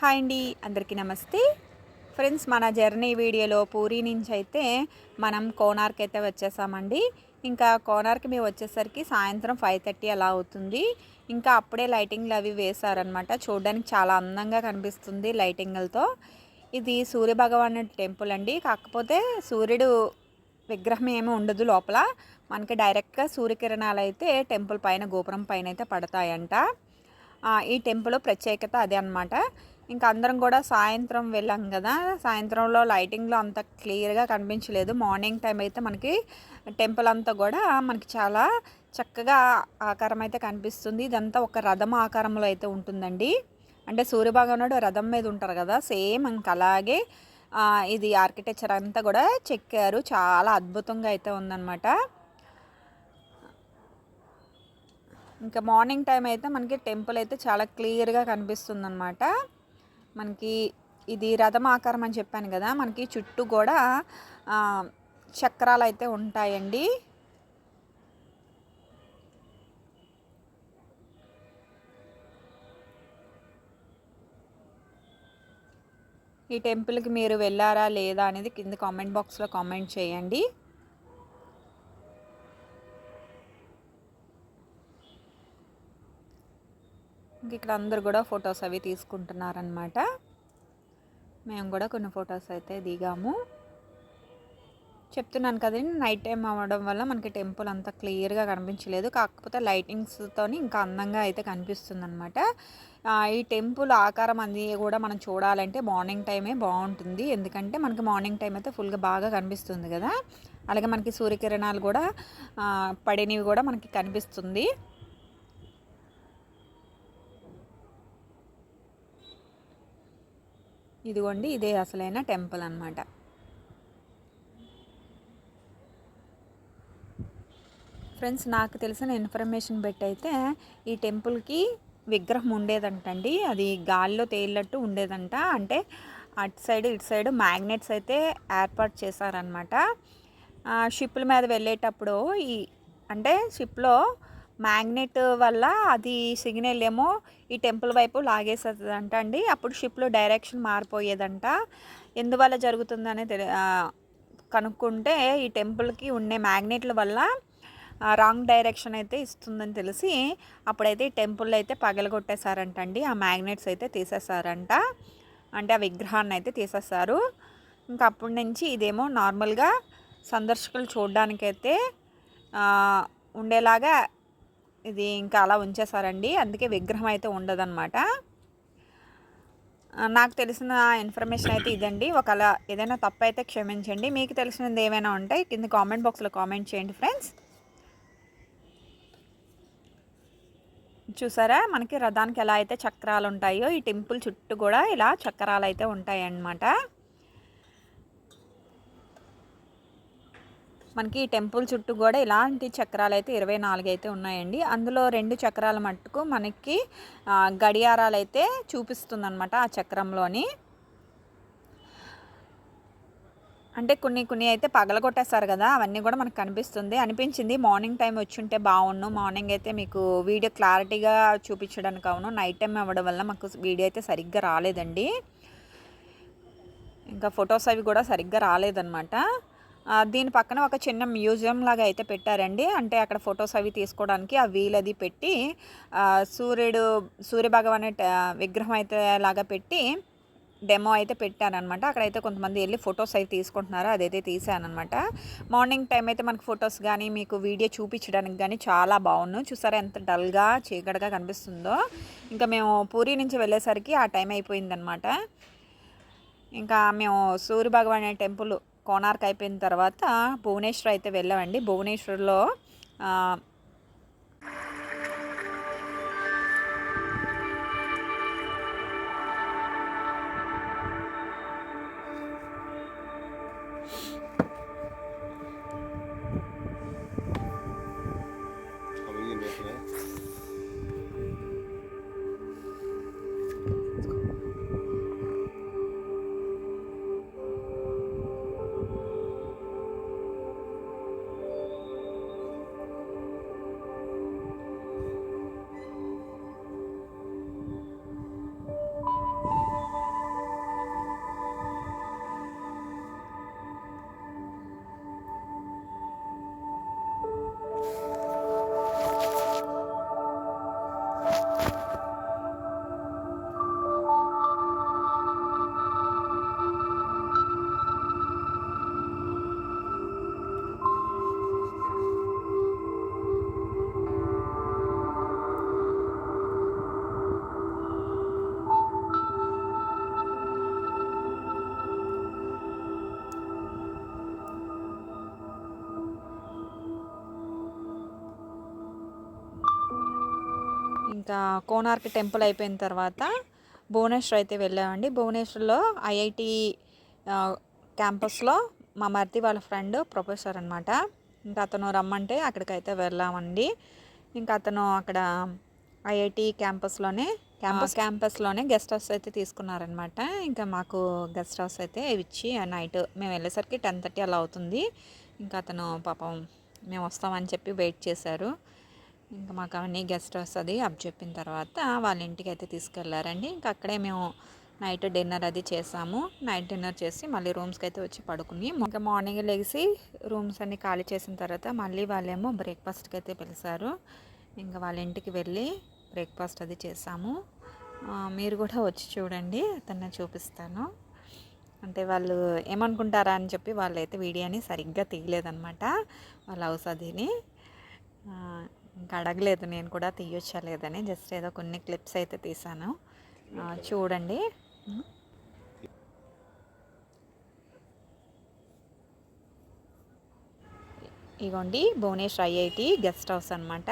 Hi అండి అందరికీ నమస్తే. ఫ్రెండ్స్ మన జర్నీ వీడియోలో పూరి నుంచి అయితే మనం కోనార్క్ అయితే వచ్చేసామండి. ఇంకా కోనార్క్ మేము వచ్చేసరికి సాయంత్రం ఫైవ్ థర్టీ అలా అవుతుంది. ఇంకా అప్పుడే లైటింగ్లు అవి వేశారనమాట చూడడానికి చాలా అందంగా కనిపిస్తుంది లైటింగ్లతో. ఇది సూర్యభగవాన్ టెంపుల్ అండి. కాకపోతే సూర్యుడు విగ్రహం ఏమీ ఉండదు లోపల. మనకి డైరెక్ట్గా సూర్యకిరణాలు అయితే టెంపుల్ పైన గోపురం పైన అయితే పడతాయంట. ఈ టెంపుల్ ప్రత్యేకత అదే అనమాట ఇంకా అందరం కూడా సాయంత్రం వెళ్ళాం కదా. సాయంత్రంలో లైటింగ్లో అంత క్లియర్గా కనిపించలేదు. మార్నింగ్ టైం అయితే మనకి టెంపుల్ అంతా కూడా మనకి చాలా చక్కగా ఆకారం అయితే కనిపిస్తుంది. ఇదంతా ఒక రథం ఆకారంలో అయితే ఉంటుందండి. అంటే సూర్యభగవానుడు రథం మీద ఉంటారు కదా. సేమ్ ఇంకా అలాగే ఇది ఆర్కిటెక్చర్ అంతా కూడా చెక్కారు చాలా అద్భుతంగా అయితే ఉందన్నమాట. ఇంకా మార్నింగ్ టైం అయితే మనకి టెంపుల్ అయితే చాలా క్లియర్గా కనిపిస్తుంది అనమాట మనకి ఇది రథం ఆకారం అని చెప్పాను కదా మనకి చుట్టూ కూడా చక్రాలు అయితే ఉంటాయండి. ఈ టెంపుల్కి మీరు వెళ్ళారా లేదా అనేది కింద కామెంట్ బాక్స్లో కామెంట్ చేయండి. ఇంక ఇక్కడ అందరు కూడా ఫొటోస్ అవి తీసుకుంటున్నారనమాట మేము కూడా కొన్ని ఫొటోస్ అయితే దిగాము. చెప్తున్నాను కదండి నైట్ టైం అవ్వడం వల్ల మనకి టెంపుల్ అంత క్లియర్గా కనిపించలేదు. కాకపోతే లైటింగ్స్తో ఇంకా అందంగా అయితే కనిపిస్తుంది అనమాట ఈ టెంపుల్ ఆకారం అది కూడా మనం చూడాలంటే మార్నింగ్ టైమే బాగుంటుంది. ఎందుకంటే మనకి మార్నింగ్ టైం అయితే ఫుల్గా బాగా కనిపిస్తుంది కదా. అలాగే మనకి సూర్యకిరణాలు కూడా పడినవి కూడా మనకి కనిపిస్తుంది. ఇదిగోండి ఇదే అసలైన టెంపుల్ అన్నమాట. ఫ్రెండ్స్ నాకు తెలిసిన ఇన్ఫర్మేషన్ బట్టి అయితే ఈ టెంపుల్కి విగ్రహం ఉండేదంటండి. అది గాలిలో తేలినట్టు ఉండేదంట. అంటే అటు సైడ్ ఇటు సైడ్ మ్యాగ్నెట్స్ అయితే ఏర్పాటు చేశారనమాట షిప్పుల మీద వెళ్ళేటప్పుడు ఈ అంటే షిప్లో మ్యాగ్నెట్ వల్ల అది సిగ్నల్ ఏమో ఈ టెంపుల్ వైపు లాగేసేదంట అండి. అప్పుడు షిప్లో డైరెక్షన్ మారిపోయేదంట. ఎందువల్ల జరుగుతుందనే తెలి కనుక్కుంటే ఈ టెంపుల్కి ఉండే మ్యాగ్నెట్ల వల్ల రాంగ్ డైరెక్షన్ అయితే ఇస్తుందని తెలిసి అప్పుడైతే ఈ టెంపుల్ అయితే పగలగొట్టేశారంట అండి ఆ మ్యాగ్నెట్స్ అయితే తీసేశారంట. అంటే ఆ విగ్రహాన్ని అయితే తీసేస్తారు ఇంకా అప్పటి నుంచి ఇదేమో నార్మల్గా సందర్శకులు చూడడానికైతే ఉండేలాగా ఇది ఇంకా అలా ఉంచేశారండి. అందుకే విగ్రహం అయితే ఉండదన్నమాట. నాకు తెలిసిన ఇన్ఫర్మేషన్ అయితే ఇదండి. ఒకవేళ ఏదైనా తప్పు అయితే క్షమించండి. మీకు తెలిసినది ఏమైనా ఉంటే కింద కామెంట్ బాక్స్లో కామెంట్ చేయండి ఫ్రెండ్స్. చూసారా? మనకి రథానికి ఎలా అయితే చక్రాలు ఉంటాయో ఈ టెంపుల్ చుట్టూ కూడా ఇలా చక్రాలు అయితే ఉంటాయన్నమాట. మనకి టెంపుల్ చుట్టూ కూడా ఇలాంటి చక్రాలు అయితే ఇరవై నాలుగు అయితే ఉన్నాయండి. అందులో రెండు చక్రాల మట్టుకు మనకి గడియారాలు అయితే చూపిస్తుందన్నమాట ఆ చక్రంలోని. అంటే కొన్ని కొన్ని అయితే పగలగొట్టేస్తారు కదా అవన్నీ కూడా మనకు కనిపిస్తుంది. అనిపించింది మార్నింగ్ టైం వచ్చి ఉంటే బాగుండు. మార్నింగ్ అయితే మీకు వీడియో క్లారిటీగా చూపించడానికి అవును. నైట్ టైం అవ్వడం వల్ల మాకు వీడియో అయితే సరిగ్గా రాలేదండి. ఇంకా ఫొటోస్ అవి కూడా సరిగ్గా రాలేదన్నమాట. దీని పక్కన ఒక చిన్న మ్యూజియం లాగా అయితే పెట్టారండి. అంటే అక్కడ ఫొటోస్ అవి తీసుకోవడానికి ఆ వీలది అది పెట్టి సూర్యుడు సూర్యభగవాన్ విగ్రహం అయితే లాగా పెట్టి డెమో అయితే పెట్టానమాట అక్కడైతే కొంతమంది వెళ్ళి ఫొటోస్ అయితే తీసుకుంటున్నారు. అదైతే తీసానమాట మార్నింగ్ టైం అయితే మనకు ఫొటోస్ కానీ మీకు వీడియో చూపించడానికి కానీ చాలా బాగున్నాయి. చూసారా ఎంత డల్గా చీకటిగా కనిపిస్తుందో. ఇంకా మేము పూరి నుంచి వెళ్ళేసరికి ఆ టైం అయిపోయిందనమాట. ఇంకా మేము సూర్య భగవాన్ టెంపుల్ కోనార్క్ అయిపోయిన తర్వాత భువనేశ్వర్ అయితే వెళ్ళామండి. భువనేశ్వర్లో ఇంకా కోనార్క్ టెంపుల్ అయిపోయిన తర్వాత భువనేశ్వర్ అయితే వెళ్ళామండి. భువనేశ్వర్లో ఐఐటి క్యాంపస్లో మా మరిది వాళ్ళ ఫ్రెండ్ ప్రొఫెసర్ అనమాట ఇంకా అతను రమ్మంటే అక్కడికైతే వెళ్ళామండి. ఇంకా అతను అక్కడ ఐఐటి క్యాంపస్లోనే క్యాంపస్ క్యాంపస్లోనే గెస్ట్ హౌస్ అయితే తీసుకున్నారనమాట ఇంకా మాకు గెస్ట్ హౌస్ అయితే ఇచ్చి నైట్ మేము వెళ్ళేసరికి టెన్ థర్టీ అలా అవుతుంది. ఇంకా అతను పాపం మేము వస్తామని చెప్పి వెయిట్ చేశారు. ఇంకా మాకు అవన్నీ గెస్ట్ హౌస్ అది అప్ చెప్పిన తర్వాత వాళ్ళ ఇంటికి అయితే తీసుకెళ్ళారండి. ఇంకా అక్కడే మేము నైట్ డిన్నర్ అది చేసాము. నైట్ డిన్నర్ చేసి మళ్ళీ రూమ్స్కి అయితే వచ్చి పడుకుని ఇంకా మార్నింగ్ లేచి రూమ్స్ అన్ని ఖాళీ చేసిన తర్వాత మళ్ళీ వాళ్ళేమో బ్రేక్ఫాస్ట్కి అయితే పిలిచారు. ఇంకా వాళ్ళ ఇంటికి వెళ్ళి బ్రేక్ఫాస్ట్ అది చేసాము. మీరు కూడా వచ్చి చూడండి అతన్ని చూపిస్తాను. అంటే వాళ్ళు ఏమనుకుంటారా అని చెప్పి వాళ్ళైతే వీడియోని సరిగ్గా తీయలేదనమాట వాళ్ళ హౌస్ అదిని. ఇంకా అడగలేదు నేను కూడా తీయొచ్చా లేదని. జస్ట్ ఏదో కొన్ని క్లిప్స్ అయితే తీసాను. చూడండి. ఇగోండి భువనేశ్వర్ ఐఐటి గెస్ట్ హౌస్ అనమాట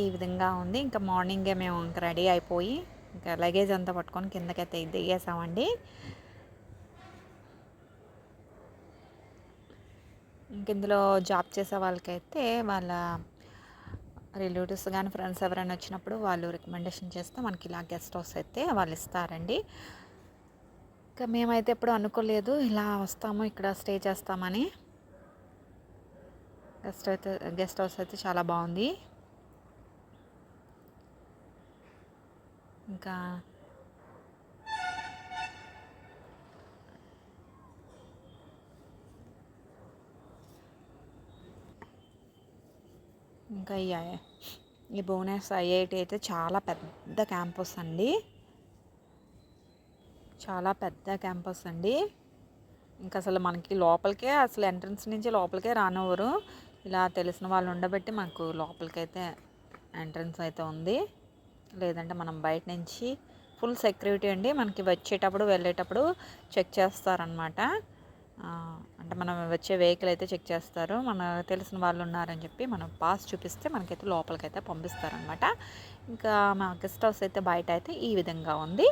ఈ విధంగా ఉంది. ఇంకా మార్నింగే మేము ఇంకా రెడీ అయిపోయి ఇంకా లగేజ్ అంతా పట్టుకొని కిందకైతే దిగేసామండి ఇంకెందులో జాబ్ చేసే వాళ్ళకైతే వాళ్ళ రిలేటివ్స్ కానీ ఫ్రెండ్స్ ఎవరైనా వచ్చినప్పుడు వాళ్ళు రికమెండేషన్ చేస్తే మనకి ఇలా గెస్ట్ హౌస్ అయితే వాళ్ళు ఇస్తారండి. ఇంకా మేమైతే ఎప్పుడు అనుకోలేదు ఇలా వస్తాము ఇక్కడ స్టే చేస్తామని. గెస్ట్ అయితే గెస్ట్ హౌస్ అయితే చాలా బాగుంది. ఇంకా ఇంకా ఈ భువనేశ్వర్ ఐఐటి అయితే చాలా పెద్ద క్యాంపస్ అండి. చాలా పెద్ద క్యాంపస్ అండి. ఇంకా అసలు మనకి లోపలికే అసలు ఎంట్రన్స్ నుంచి లోపలికే రానివ్వరు. ఇలా తెలిసిన వాళ్ళు ఉండబట్టి మనకు లోపలికైతే ఎంట్రన్స్ అయితే ఉంది. లేదంటే మనం బయట నుంచి ఫుల్ సెక్యూరిటీ అండి. మనకి వచ్చేటప్పుడు వెళ్ళేటప్పుడు చెక్ చేస్తారనమాట అంటే మనం వచ్చే వెహికల్ అయితే చెక్ చేస్తారు. మన తెలిసిన వాళ్ళు ఉన్నారని చెప్పి మనం పాస్ చూపిస్తే మనకైతే లోపలికైతే పంపిస్తారనమాట ఇంకా మా గెస్ట్ హౌస్ అయితే బయట అయితే ఈ విధంగా ఉంది.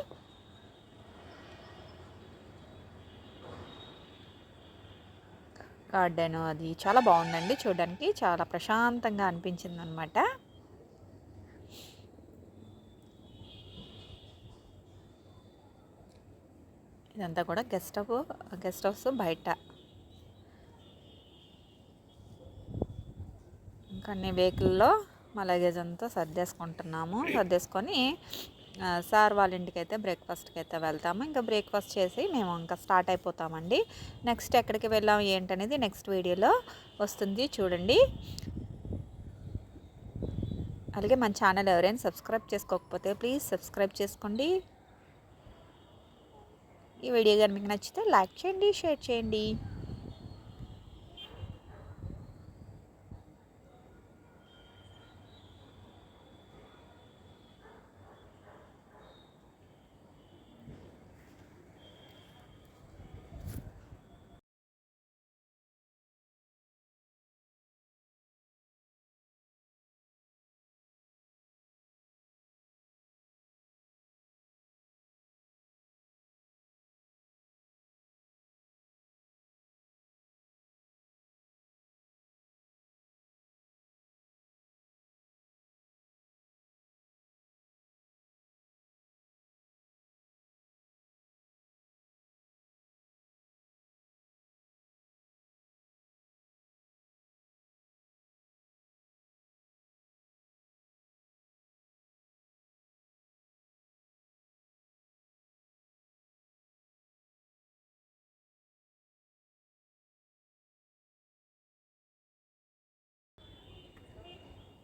గార్డెన్ అది చాలా బాగుందండి చూడడానికి. చాలా ప్రశాంతంగా అనిపించింది అనమాట ఇదంతా కూడా గెస్ట్ హౌ గెస్ట్ హౌస్ బయట. ఇంకా అన్ని వెహికల్లో మా లగేజ్ అంతా సర్దేసుకుంటున్నాము సర్దేసుకొని సార్ వాళ్ళ ఇంటికి అయితే బ్రేక్ఫాస్ట్కి అయితే వెళ్తాము. ఇంకా బ్రేక్ఫాస్ట్ చేసి మేము ఇంకా స్టార్ట్ అయిపోతామండి. నెక్స్ట్ ఎక్కడికి వెళ్ళాము ఏంటనేది నెక్స్ట్ వీడియోలో వస్తుంది. చూడండి. అలాగే మన ఛానల్ ఎవరైనా సబ్స్క్రైబ్ చేసుకోకపోతే ప్లీజ్ సబ్స్క్రైబ్ చేసుకోండి. ఈ వీడియో కనుక మీకు నచ్చితే లైక్ చేయండి షేర్ చేయండి.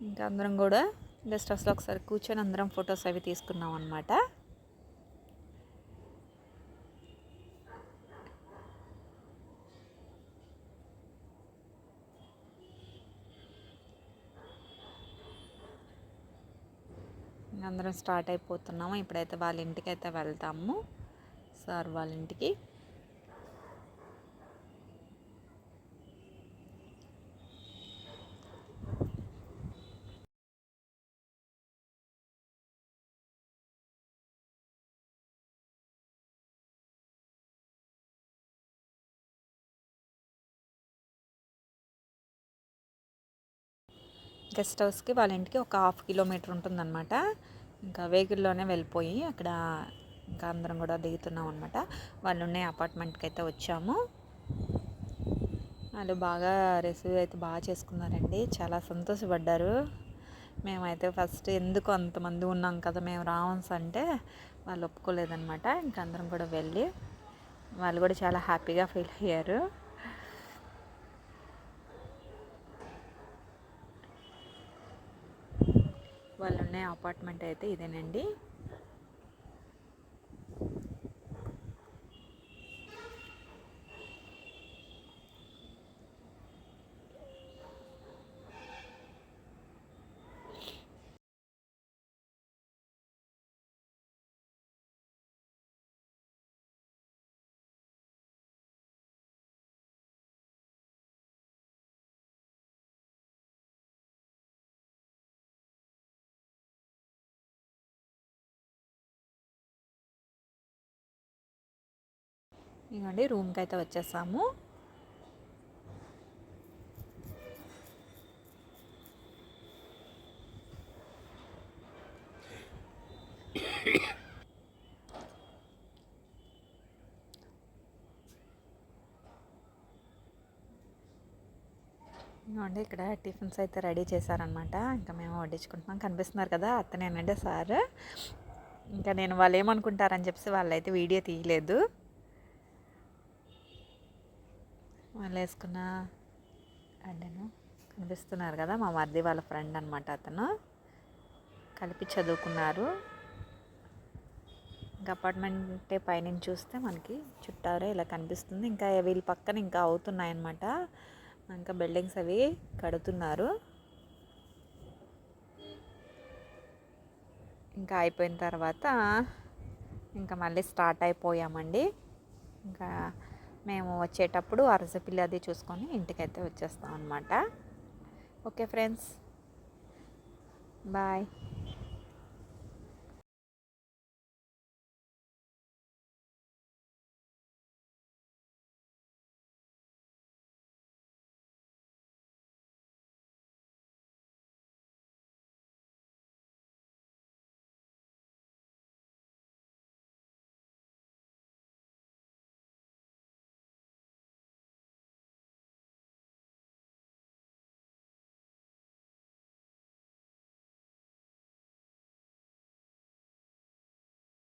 ఇంకా అందరం కూడా గెస్ట్ హౌస్లో ఒకసారి కూర్చొని అందరం ఫొటోస్ అవి తీసుకున్నాం అనమాట అందరం స్టార్ట్ అయిపోతున్నాము. ఇప్పుడైతే వాళ్ళ ఇంటికి అయితే వెళ్తాము. సార్ వాళ్ళ ఇంటికి. గెస్ట్ హౌస్కి వాళ్ళ ఇంటికి ఒక హాఫ్ కిలోమీటర్ ఉంటుందన్నమాట. ఇంకా వెహికల్లోనే వెళ్ళిపోయి అక్కడ ఇంకా అందరం కూడా దిగుతున్నాం అనమాట వాళ్ళు ఉన్న అపార్ట్మెంట్కి అయితే వచ్చాము. వాళ్ళు బాగా రిసీవ్ అయితే బాగా చేసుకున్నారండి. చాలా సంతోషపడ్డారు. మేమైతే ఫస్ట్ ఎందుకు అంతమంది ఉన్నాం కదా మేము రావన్స్ అంటే వాళ్ళు ఒప్పుకోలేదనమాట ఇంక అందరం కూడా వెళ్ళి వాళ్ళు కూడా చాలా హ్యాపీగా ఫీల్ అయ్యారు. వాళ్ళు ఉన్న అపార్ట్మెంట్ అయితే ఇదేనండి. ఇవ్వండి రూమ్కి అయితే వచ్చేసాము. ఇవ్వండి ఇక్కడ టిఫిన్స్ అయితే రెడీ చేశారనమాట ఇంకా మేము వడ్డించుకుంటున్నాం. కనిపిస్తున్నారు కదా అతనేనండి సార్. ఇంకా నేను వాళ్ళు ఏమనుకుంటారని చెప్పి వాళ్ళైతే వీడియో తీయలేదు. వాళ్ళు వేసుకున్న అడ్డను. కనిపిస్తున్నారు కదా మా మరిది వాళ్ళ ఫ్రెండ్ అనమాట అతను. కలిపి చదువుకున్నారు. ఇంకా అపార్ట్మెంటే పైనుంచి చూస్తే మనకి చుట్టారే ఇలా కనిపిస్తుంది. ఇంకా వీళ్ళ పక్కన ఇంకా అవుతున్నాయన్నమాట. ఇంకా బిల్డింగ్స్ అవి కడుతున్నారు. ఇంకా అయిపోయిన తర్వాత ఇంకా మళ్ళీ స్టార్ట్ అయిపోయామండి. ఇంకా మేము వచ్చేటప్పుడు అరసపిల్లి అది చూసుకొని ఇంటికైతే వచ్చేస్తాం అనమాట ఓకే ఫ్రెండ్స్. బాయ్.